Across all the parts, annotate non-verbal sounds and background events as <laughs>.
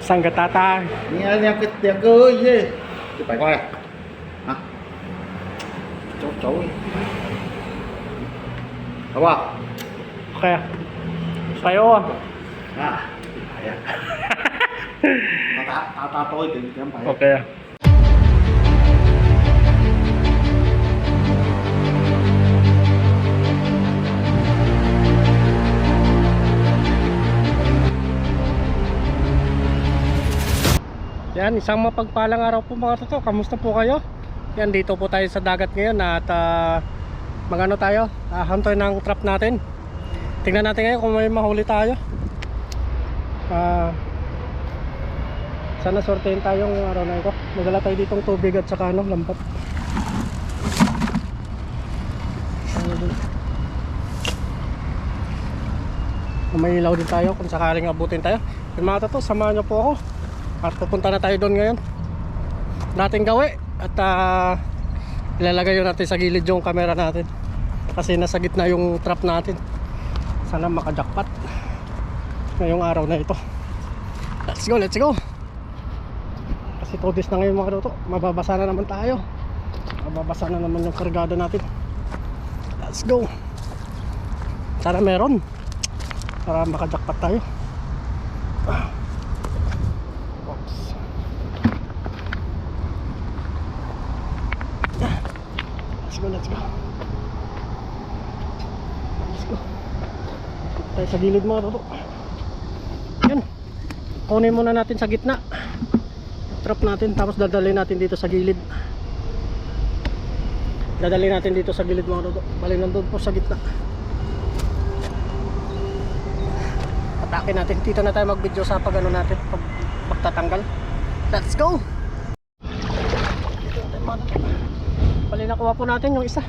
sang cái ta ta. Nghe nghe cái tiếng cơ gì thì phải coi. À. cháu cháu đúng không? Khoe. À, phải ô à <laughs> ta ta ta tôi tìm kiếm phải ok à. Yan, isang mapagpalang araw po mga toto. Kamusta po kayo? Yan, dito po tayo sa dagat ngayon at uh, magano tayo? Uh, hunter ng trap natin. Tingnan natin ngayon kung may mahuli tayo. Ah, sana sortein tayong araw na ito. Magdala tayo ditong tubig at saka ano, dun? May ilaw din tayo kung sakaling abutin tayo. Yung mga tato, samahan nyo po ako. At pupunta na tayo doon ngayon. Dating gawi. At ah, ilalagay natin sa gilid yung camera natin. Kasi nasa gitna yung trap natin. Sana makajakpat. Ngayong araw na ito. Let's go, let's go. Kasi todis na ngayon mga kadoto. Mababasa na naman tayo. Mababasa na naman yung kargada natin. Let's go. Sana meron. Para makajakpat tayo. Ah. Oops. Ah. Let's go, let's go. Let's go. Dito tayo sa gilid mga toto. Yan. Kunin muna natin sa gitna. Trap natin tapos dadalhin natin dito sa gilid. Dadalhin natin dito sa gilid mga toto. Bali nandun po sa gitna. Atake natin. Dito na tayo mag-video sa pag ano natin. Pag pagtatanggal. Let's go! Bali nakuha po natin yung isa.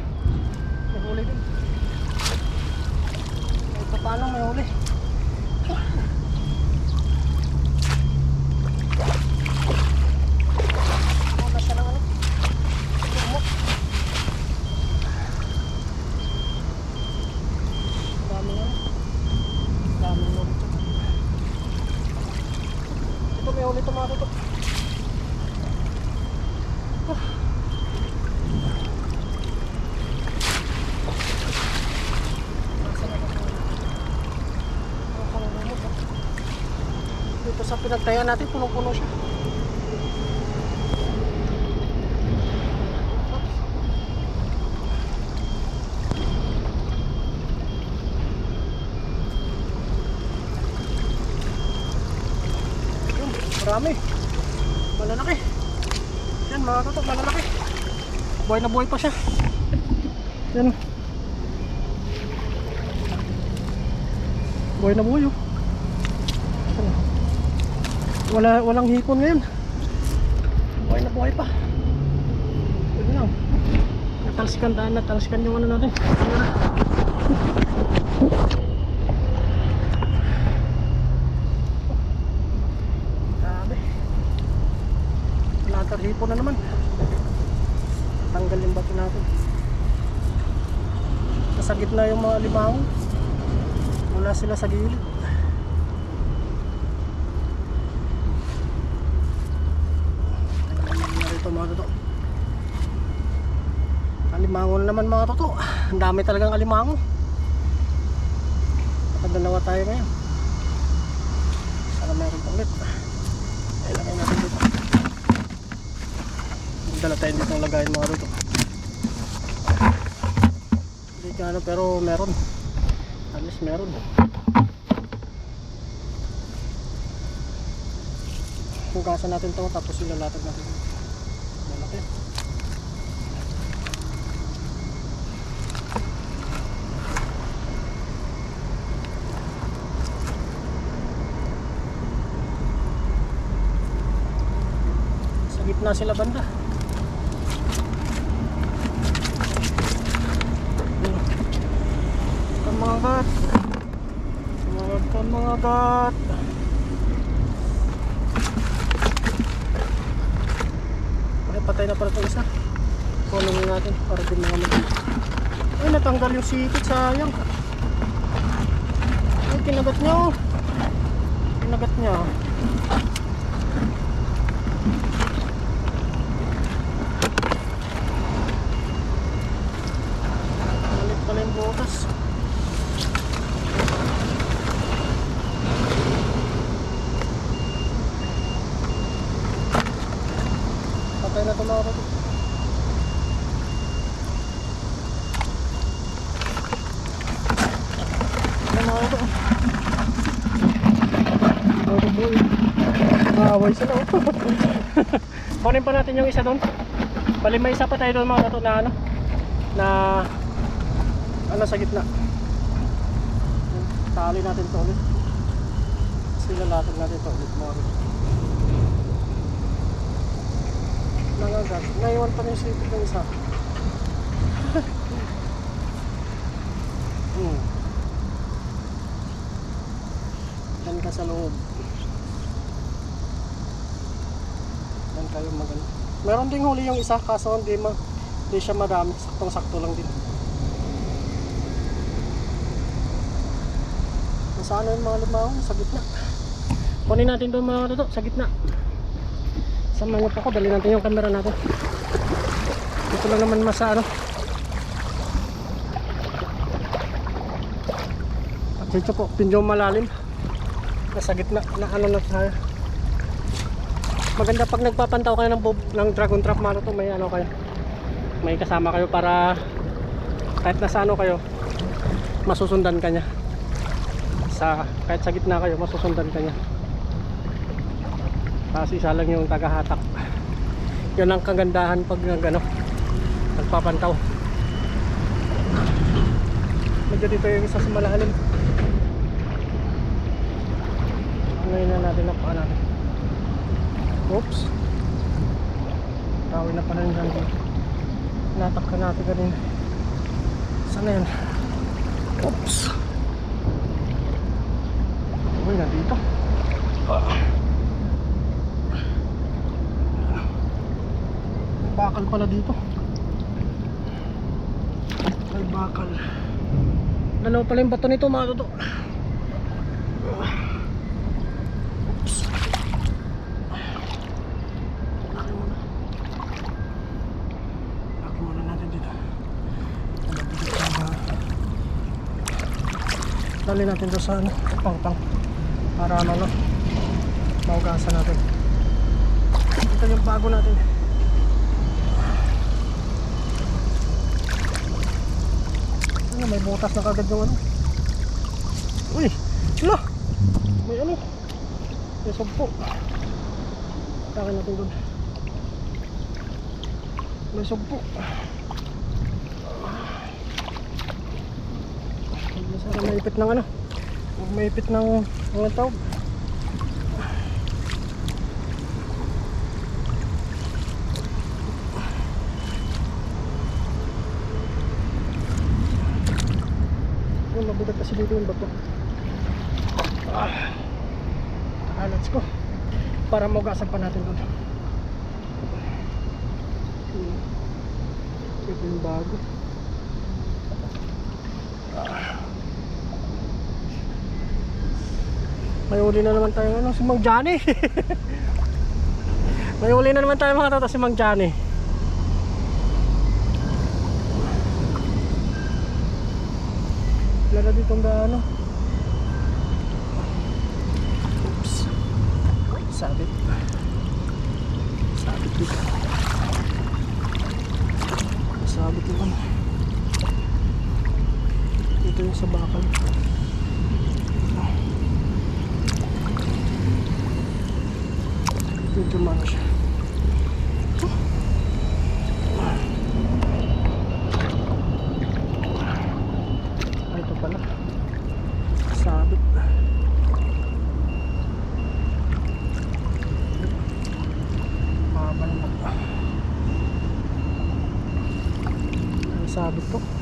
May huli din. Ito paano may huli. Ano. Ito may ulit mga tutok. Dito sa pinagtayan natin, punong-puno siya. Marami. Malalaki. Yan mga katok, malalaki. Buhay na buhay pa siya. Yan. Buhay na buhay oh. Wala, walang hipon ngayon. Buhay na buhay pa. Yun lang. Natalsikan daan, natalsikan yung ano natin. Na? Grabe. Another hipon na naman. Tanggal yung bato natin. Nasa gitna yung mga limango. Wala sila sa gilid. Mga toto. Alimango na naman mga toto. Ang dami talagang alimango. Nakadalawa tayo ngayon. Sana meron pa ulit. Ilagay natin dito. Dala tayo dito ang lagayin mga toto. Hindi ka ano pero meron. At least meron. Hugasan natin to tapos ilalatag natin. Gitna sila banda. Kamagat. Kamagat, kamagat. Ay, patay na pala itong isa. Kunin natin para din mga mag Ay, natanggal yung sikit. Sayang. Ay, kinagat niya oh. Kinagat niya oh. Balik pala yung butas. Patay na ito mga kapatid. Ano mga ito? Motor boy. Nakaway sila. Kunin pa natin yung isa doon. Bali may isa pa tayo doon mga kato na ano na ano sa gitna. Tali natin to ulit. Silalatag natin to ulit mga kato. Nangagat. Naiwan pa na yung sipit ng isa. <laughs> hmm. Yan ka sa loob. Kayo maganda. Meron ding huli yung isa kaso hindi ma hindi siya marami. Saktong sakto lang din. Nasaan na yung mga limahon? Sa gitna. Kunin natin doon mga toto sa gitna. Samahan niyo po ako. Dali natin yung camera natin. Dito lang naman masa ano. At dito po, pinjo malalim. Nasa gitna na ano na tayo. Maganda pag nagpapantaw kayo ng, ng dragon trap mano to, may ano kayo. May kasama kayo para kahit nasa ano kayo, masusundan ka niya. Sa, kahit sa gitna kayo, masusundan ka niya. Tapos isa lang yung tagahatak. <laughs> Yun ang kagandahan pag nag, ano, nagpapantaw. Medyo dito yung isa sa malalim. Ngayon na natin paa natin. Oops. Tawin na pala yung dito. Natak ka natin kanina. Saan na yan? Oops. Uy, nandito. Ah. Bakal pala dito. May bakal. Dalawa pala yung bato nito mga toto. Oops. Laki muna. Laki muna natin dito. Nabigit ka ba? Dali natin doon sa ano, pangpang. Para ano no, maugasan natin. Ito yung bago natin. Ano, may butas na kagad yung ano. Uy! Wala! May ano? May sugpo. Takin natin doon. May sugpo. Hindi sana maipit ng ano. Huwag maipit ng mga tawag. Yung mabigat kasi dito yung bato. Ah, let's go. Para maugasan pa natin doon. Ito yung bago. Ah. May uli na naman tayo ano, si Mang Johnny. <laughs> May uli na naman tayo mga tata si Mang Johnny. Wala na dito ang ano. Oops. Sabit. Sabit dito. Sabit ano. Ito yung sa bakal. Medyo malo siya. Ah, ito pala. Sabit. Mahaba naman. Ang sabit to.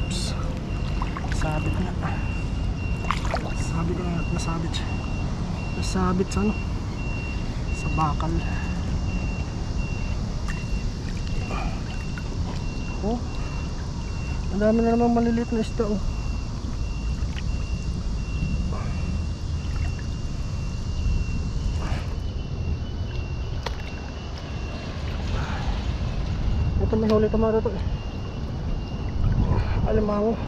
Oops. Sabit na. Sabit na. Nasabit. Nasabit sa ano? Sa bakal. Oh. Ang dami na naman maliliit na isda oh. Ito may huli tomado to eh. Alimango.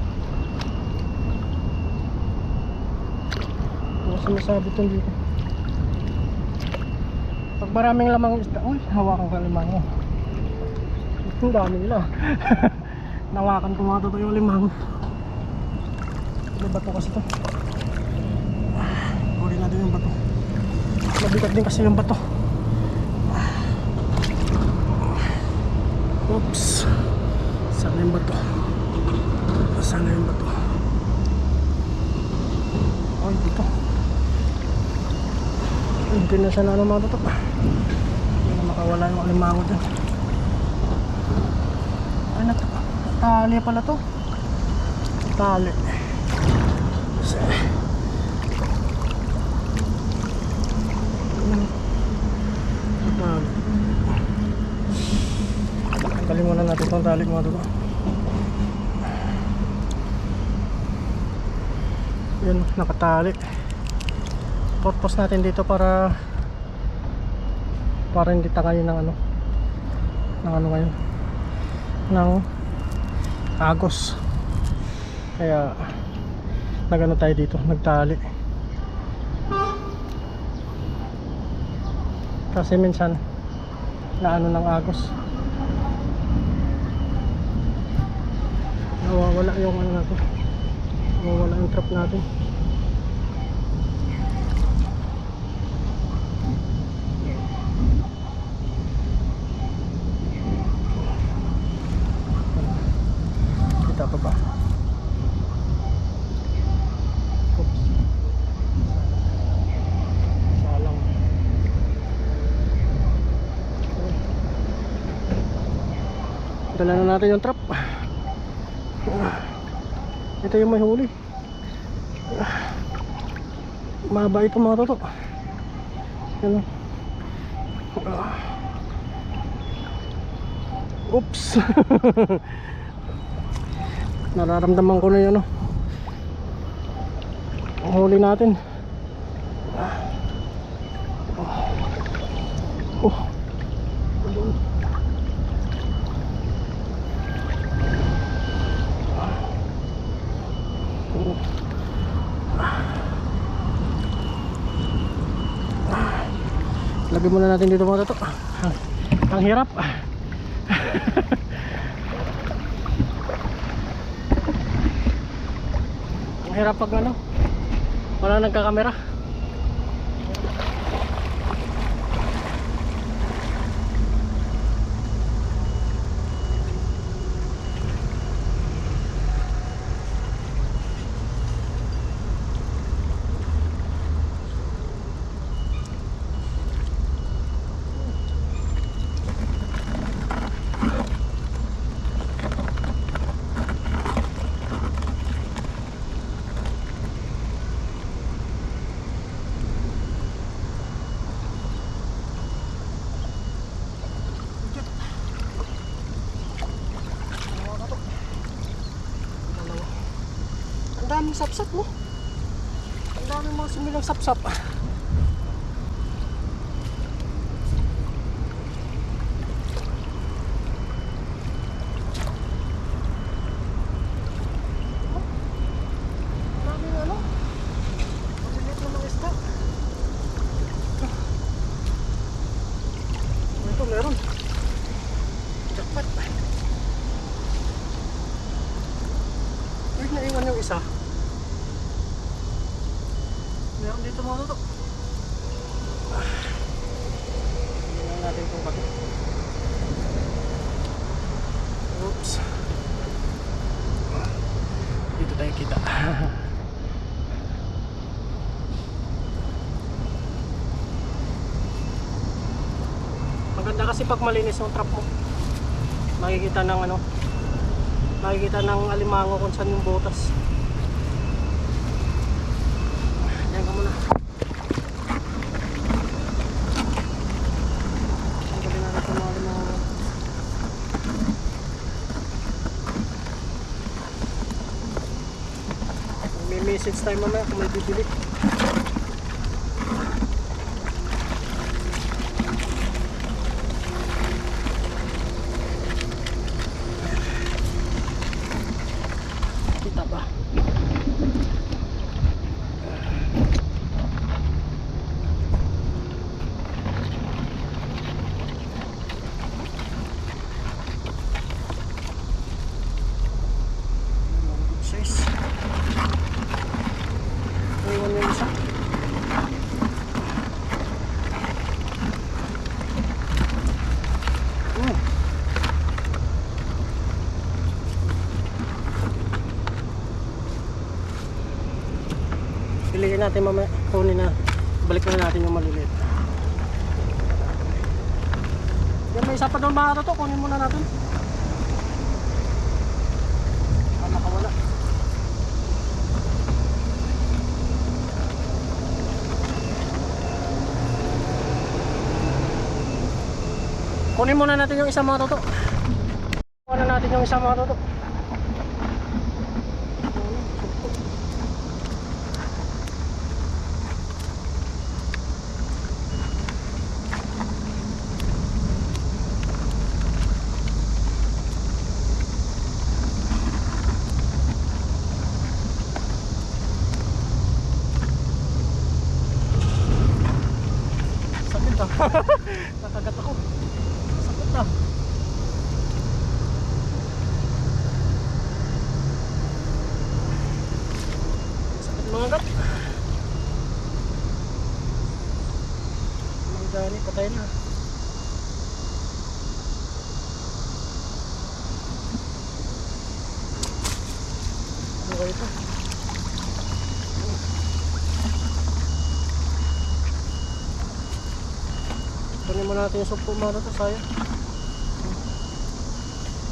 Ano sumasabit yun dito? Pag maraming lamang isda, uy, hawakan ko alimango. Ang dami nila. <laughs> Nawakan ko mga totoo yung alimango. May bato kasi to. Huli natin yung bato. Mabigat din kasi yung bato. Oops. Sana yung bato. Sana yung bato. Ay, dito. Hindi na siya na ano mga bato. Hindi na makawala yung alimango dyan. Ay, nat tali pala to. Tali. Kasi... Hmm. Tali. Tanggalin muna natin itong tali mga dugo. Yun, nakatali. Purpose natin dito para para hindi tangayin ng ano ng ano ngayon ng agos. Kaya nagano tayo dito nagtali. Kasi minsan na ano ng agos. Nawawala yung ano natin nawawala yung trap natin. Kita pa ba? Dala na natin yung trap yung may huli. Mahaba ito mga toto. Yan oops. <laughs> Nararamdaman ko na yun ano ang huli natin. Oh Lagyan muna natin dito mga tato. Ang, ang hirap. ang hirap pag ano. Wala nagkakamera. Ang daming sapsap mo. Ang daming mga sumilang sapsap. pag malinis yung trap mo makikita ng ano makikita ng alimango kung saan yung butas. Yan ka muna. May message tayo mamaya kung may bibili. Natin mamaya. Kunin na. Balik na natin yung maliliit. Yan may isa pa doon mga to. Kunin muna natin. Ah, nakawala. Kunin muna natin yung isang mga toto. Kunin natin yung isang mga toto. Sakit ah. Nakagat ako. Sakit ah. Sakit mga gat. Mga gani, patay na. Okay ito. Kunin mo natin yung sumpo mga to, sayang.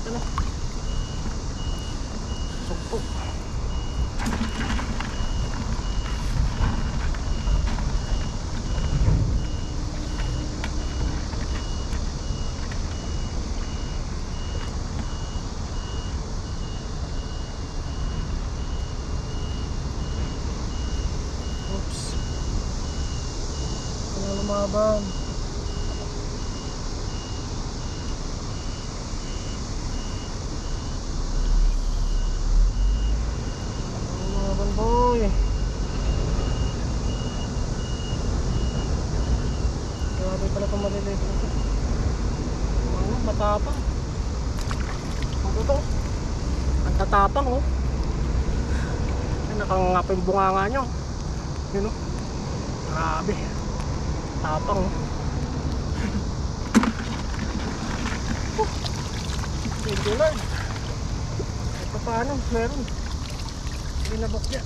Ito na. Sumpo. Oops. Kaya lumaban. Lumaban boy. Grabe pala itong maliliit na ito. Ano, matapang. Ano to? Ang tatapang oh. Ay, nakangangapa yung bunganga nyo. Yun oh. Grabe. Tapang oh. oh. <laughs> Thank you Lord. Ito paano, meron. Binabok niya.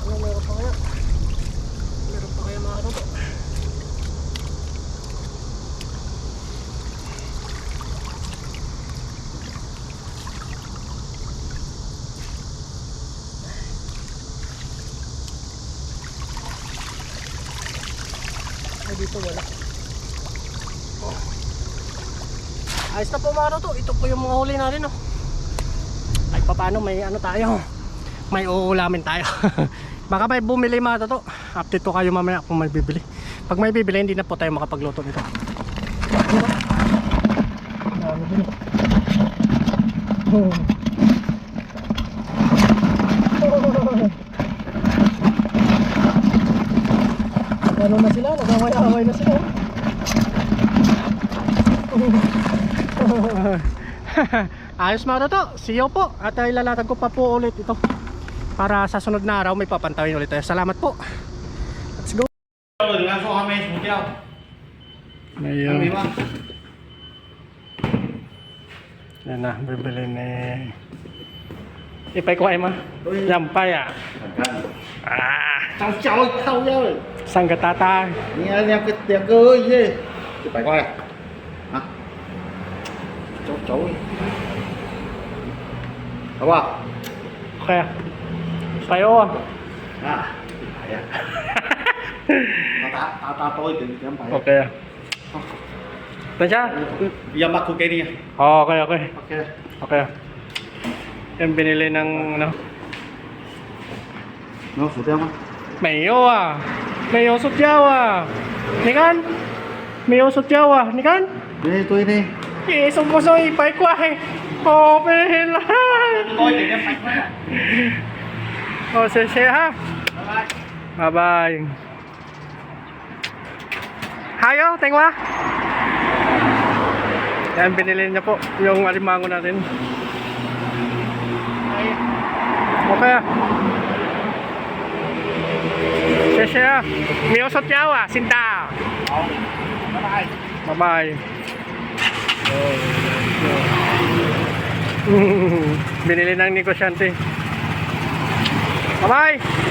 Ano meron pa kaya? Meron pa kaya mga ano to? Ay dito wala. Oh. Ayos na po mga to. Ito po yung mga huli natin oh. Ay paano may ano tayo. May uulamin tayo. <laughs> Baka may bumili mga to. Update ko kayo mamaya kung may bibili. Pag may bibili hindi na po tayo makapagluto nito. Dami din. Oh. Ano na sila? Nagaway-away na sila. <laughs> Ayos mga to. See you po. At uh, ilalatag ko pa po ulit ito. Para sa sunod na araw may papantawin ulit tayo. Salamat po. Let's go. đừng ăn số 20 một keo May, ăn đi ba yan na, bibili ni... Ipay ko ay ma. Yampay ah. Ah, tao chơi, khâu rồi sang cái ta ta. Nghe anh em cái tiếng ơi gì thì phải coi. Này hả cháu cháu đúng không? Khoe. Phải ô à phải à ta ta ta tôi thì em phải. Ok tại sao giờ mặc của cái đi ờ, ok ok. Ok. Ok. Em bên đây lên năng nó nó phụ theo không? Mayo ah. Mayo sut Jawa. Ni kan? Mayo sut Jawa, ni kan? Ini itu ini. Eh, ipay ko eh. Oh, pela. Oh, sige sige, ha. Bye-bye. Hayo, tengwa. Yan, binili niya po yung alimango natin. Okay Miyosot Jawa, sinta. Bye. Bye-bye. <laughs> Binili ng negosyante. Bye-bye!